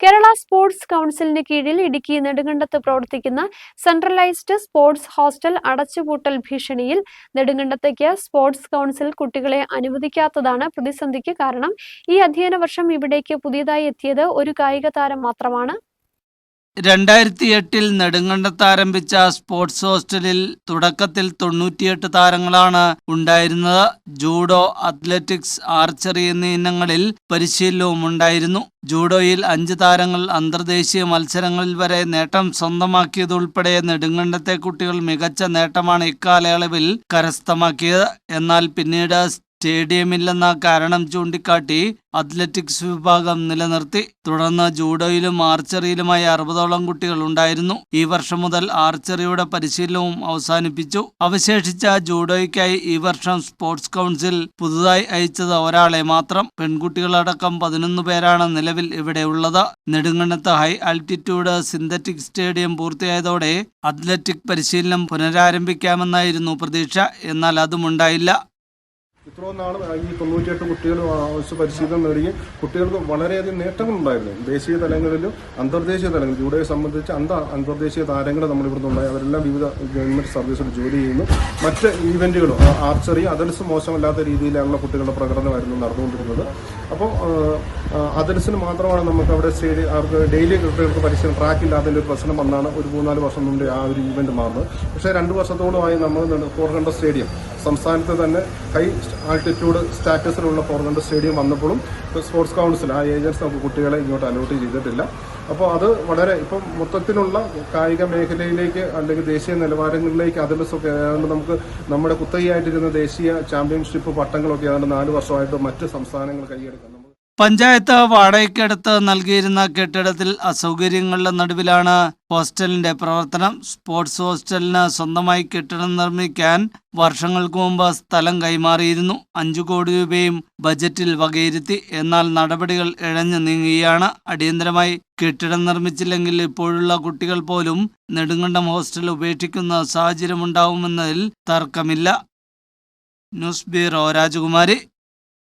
Kerala sports കൗൺസിലിന് കീഴിൽ ഇടുക്കി നെടുങ്കണ്ടത്ത് പ്രവർത്തിക്കുന്ന centralised sports hostel അടച്ചുപൂട്ടൽ ഭീഷണിയിൽ നെടുങ്കണ്ടത്തേക്ക് സ്പോർട്സ് കൗൺസിൽ കുട്ടികളെ അനുവദിക്കാത്തതാണ് പ്രതിസന്ധിക്ക് കാരണം. ഈ അധ്യയന വർഷം ഇവിടേക്ക് പുതിയതായി എത്തിയത് ഒരു കായിക താരം മാത്രമാണ്. രണ്ടായിരത്തി എട്ടിൽ നെടുങ്കണ്ടത്ത് ആരംഭിച്ച സ്പോർട്സ് ഹോസ്റ്റലിൽ തുടക്കത്തിൽ തൊണ്ണൂറ്റിയെട്ട് താരങ്ങളാണ് ഉണ്ടായിരുന്നത്. ജൂഡോ അത്ലറ്റിക്സ് ആർച്ചറി എന്നീ ഇനങ്ങളിൽ പരിശീലനവും ഉണ്ടായിരുന്നു. ജൂഡോയിൽ അഞ്ച് താരങ്ങൾ അന്തർദേശീയ മത്സരങ്ങളിൽ വരെ നേട്ടം സ്വന്തമാക്കിയതുൾപ്പെടെ നെടുങ്കണ്ടത്തെ കുട്ടികൾ മികച്ച നേട്ടമാണ് ഇക്കാലയളവിൽ കരസ്ഥമാക്കിയത്. എന്നാൽ പിന്നീട് സ്റ്റേഡിയമില്ലെന്ന കാരണം ചൂണ്ടിക്കാട്ടി അത്ലറ്റിക്സ് വിഭാഗം നിലനിർത്തി. തുടർന്ന് ജൂഡോയിലും ആർച്ചറിയിലുമായി അറുപതോളം കുട്ടികൾ ഉണ്ടായിരുന്നു. ഈ വർഷം മുതൽ ആർച്ചറിയുടെ പരിശീലനവും അവസാനിപ്പിച്ചു. അവശേഷിച്ച ജൂഡോയ്ക്കായി ഈ വർഷം സ്പോർട്സ് കൗൺസിൽ പുതുതായി അയച്ചത് ഒരാളെ മാത്രം. പെൺകുട്ടികളടക്കം പതിനൊന്ന് പേരാണ് നിലവിൽ ഇവിടെ ഉള്ളത്. നെടുങ്കണ്ണത്ത് ഹൈ ആൾട്ടിറ്റ്യൂഡ് സിന്തറ്റിക് സ്റ്റേഡിയം പൂർത്തിയായതോടെ അത്ലറ്റിക് പരിശീലനം പുനരാരംഭിക്കാമെന്നായിരുന്നു പ്രതീക്ഷ. എന്നാൽ അതുമുണ്ടായില്ല. ഇത്രയും ഈ തൊണ്ണൂറ്റിയെട്ട് കുട്ടികൾ ആവശ്യ പരിശീലനം നേടുകയും കുട്ടികൾക്ക് വളരെയധികം നേട്ടങ്ങളുണ്ടായിരുന്നു ദേശീയ തലങ്ങളിലും അന്തർദേശീയ തലങ്ങളിലും ജൂഡോയെ സംബന്ധിച്ച് അന്ത അന്തർദേശീയ താരങ്ങൾ നമ്മൾ ഇവിടുന്ന് ഉണ്ടായി. അവരെല്ലാം വിവിധ ഗവൺമെന്റ് സർവീസിൽ ജോലി ചെയ്യുന്നു. മറ്റ് ഈവന്റുകളും ആർച്ചറി അതൽസ് മോശമല്ലാത്ത രീതിയിലുള്ള കുട്ടികളുടെ പ്രകടനമായിരുന്നു നടന്നുകൊണ്ടിരുന്നത്. അപ്പോൾ അതൽസിന് മാത്രമാണ് നമുക്ക് അവിടെ സ്റ്റേഡിയം അവർക്ക് ഡെയിലി കുട്ടികൾക്ക് പരിശീലനം ട്രാക്ക് ഇല്ലാത്തതിന്റെ ഒരു പ്രശ്നം വന്നാണ് ഒരു മൂന്നാൽ വർഷം മുമ്പ് ആ ഒരു ഈവന്റ് മാറുന്നത്. പക്ഷേ രണ്ട് വർഷത്തോളമായി നമ്മൾ ഫോർഗണ്ട സ്റ്റേഡിയം സംസ്ഥാനത്ത് തന്നെ ഹൈ ആൾട്ടിറ്റ്യൂഡ് സ്റ്റാറ്റസിലുള്ള ഫോർഗണ്ട സ്റ്റേഡിയം വന്നപ്പോഴും സ്പോർട്സ് കൗൺസിൽ ആ ഏജൻസി നമുക്ക് കുട്ടികളെ ഇങ്ങോട്ട് അലോട്ട് ചെയ്തിട്ടില്ല. അപ്പോൾ അത് വളരെ ഇപ്പം മൊത്തത്തിലുള്ള കായിക മേഖലയിലേക്ക് അല്ലെങ്കിൽ ദേശീയ നിലവാരങ്ങളിലേക്ക് അതിലൊക്കെ ഏതാണ്ട് നമുക്ക് നമ്മുടെ കുത്തകയായിട്ടിരുന്ന ദേശീയ ചാമ്പ്യൻഷിപ്പ് പട്ടങ്ങളൊക്കെ ഏതാണ്ട് നാല് വർഷമായിട്ട് മറ്റ് സംസ്ഥാനങ്ങൾ കൈയെടുക്കാം നമ്മൾ പഞ്ചായത്ത് വാടകയ്ക്കെടുത്ത് നൽകിയിരുന്ന കെട്ടിടത്തിൽ അസൗകര്യങ്ങളുടെ നടുവിലാണ് ഹോസ്റ്റലിന്റെ പ്രവർത്തനം. സ്പോർട്സ് ഹോസ്റ്റലിന് സ്വന്തമായി കെട്ടിടം നിർമ്മിക്കാൻ വർഷങ്ങൾക്ക് മുമ്പ് സ്ഥലം കൈമാറിയിരുന്നു. അഞ്ചു കോടി രൂപയും ബജറ്റിൽ വകയിരുത്തി. എന്നാൽ നടപടികൾ ഇഴഞ്ഞു നീങ്ങുകയാണ്. അടിയന്തരമായി കെട്ടിടം നിർമ്മിച്ചില്ലെങ്കിൽ ഇപ്പോഴുള്ള കുട്ടികൾ പോലും നെടുങ്കണ്ടം ഹോസ്റ്റൽ ഉപേക്ഷിക്കുന്ന സാഹചര്യമുണ്ടാവുമെന്നതിൽ തർക്കമില്ല. ന്യൂസ് ബ്യൂറോ രാജകുമാരി.